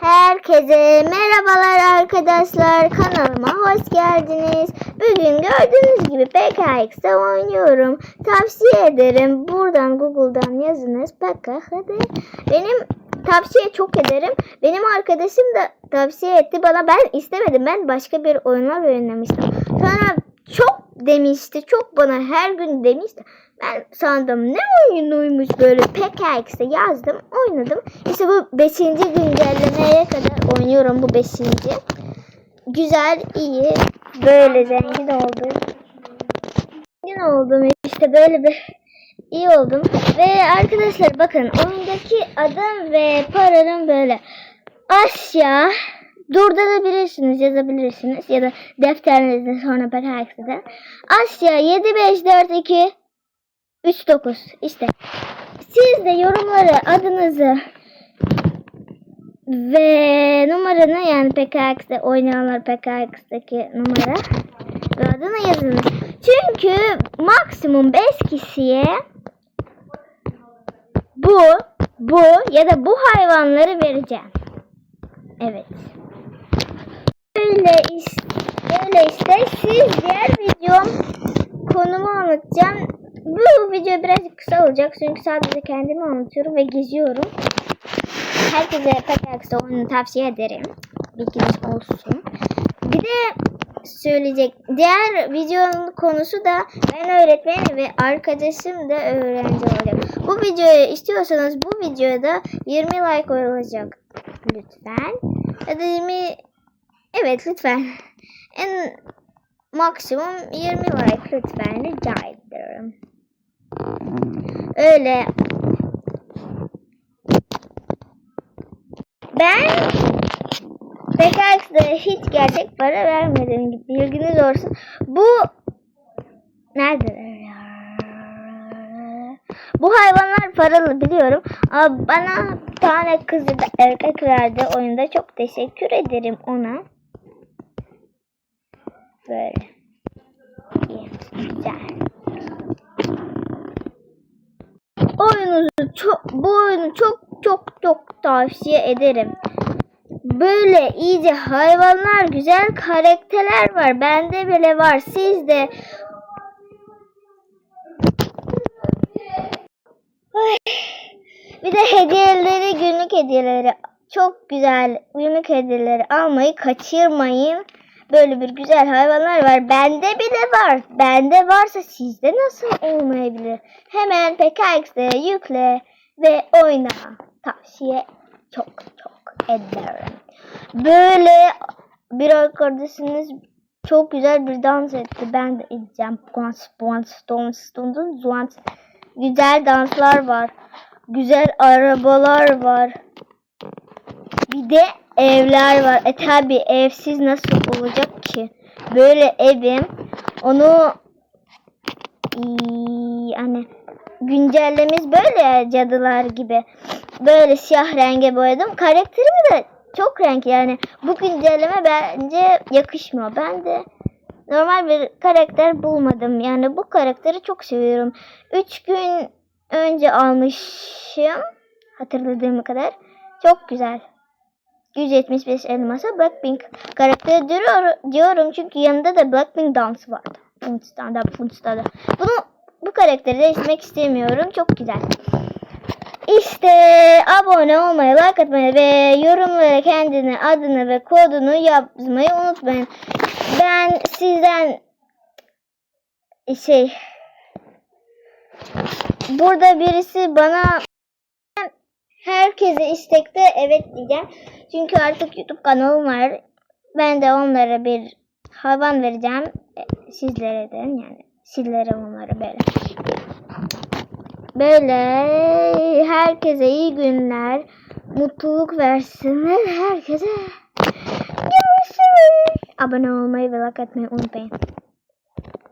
Herkese merhabalar arkadaşlar. Kanalıma hoş geldiniz. Bugün gördüğünüz gibi PKX'de oynuyorum. Tavsiye ederim. Buradan Google'dan yazınız. PKX'de. Benim tavsiye çok ederim. Benim arkadaşım da tavsiye etti bana. Ben istemedim. Ben başka bir oyunlar oynamıştım. Sonra çok demişti. Çok bana her gün demişti. Ben sandım ne oyunuymuş böyle PKX'de yazdım oynadım. İşte bu 5. güncellemeye kadar oynuyorum bu 5. Güzel iyi böyle zengin oldum. Zengin oldum işte böyle bir iyi oldum. Ve arkadaşlar bakın oyundaki adım ve paranın böyle Asya durdurabilirsiniz yazabilirsiniz ya da defterinizde sonra PKX'de. Asya 7542 39 işte. Siz de yorumlara adınızı ve numaranı yani PKX'de oynayanlar PKX'deki numara ve adını yazınız. Çünkü maksimum 5 kişiye bu, bu ya da bu hayvanları vereceğim. Evet. Öyle işte, öyle işte siz diğer videom konumu anlatacağım. Bu video birazcık kısa olacak çünkü sadece kendimi anlatıyorum ve geziyorum. Herkese PKX'de oyunu tavsiye ederim. Bilginiz olsun. Bir de söyleyecek diğer videonun konusu da ben öğretmenim ve arkadaşım da öğrenci olacak. Bu videoyu istiyorsanız bu videoda 20 like olacak lütfen. Ya da 20 evet lütfen. En maksimum 20 like lütfen rica ediyorum. Öyle. Ben PKX'de hiç gerçek para vermedim bilginiz olsun. Bu neredeler ya? Bu hayvanlar paralı biliyorum. Ama bana tane kızı da erkek verdi oyunda. Çok teşekkür ederim ona. Böyle. İyi, güzel. Oyunuzu çok bu oyunu çok çok çok tavsiye ederim. Böyle iyice hayvanlar, güzel karakterler var. Bende bile var. Sizde Ay. Bir de hediyeleri, günlük hediyeleri çok güzel günlük hediyeleri almayı kaçırmayın. Böyle bir güzel hayvanlar var. Bende bile var. Bende varsa sizde nasıl olmayabilir? Hemen PKX'de yükle ve oyna. Tavsiye çok çok ederim. Böyle bir arkadaşınız çok güzel bir dans etti. Ben de edeceğim. Once, once, once, once, once. Güzel danslar var. Güzel arabalar var. Bir de evler var. E tabi evsiz nasıl olacak ki? Böyle evim. Onu İyi, hani güncellemiş böyle cadılar gibi. Böyle siyah renge boyadım. Karakterimi de çok renk yani. Bu güncelleme bence yakışmıyor. Ben de normal bir karakter bulmadım. Yani bu karakteri çok seviyorum. 3 gün önce almışım. Hatırladığım kadar. Çok güzel. 175 elmasa Blackpink karakteri diyor, diyorum çünkü yanında da Blackpink dansı vardı. Funsta'da, Funsta'da. Bunu bu karakteri değiştirmek istemiyorum. Çok güzel. İşte abone olmayı, like atmayı ve yorumlara kendini, adını ve kodunu yazmayı unutmayın. Ben sizden şey burada birisi bana herkese istekte evet diyeceğim. Çünkü artık YouTube kanalım var. Ben de onlara bir hayvan vereceğim. E, Sizlere de yani sizlere onlara böyle. Böyle herkese iyi günler. Mutluluk versinler herkese. Görüşürüz. Abone olmayı ve like atmayı unutmayın.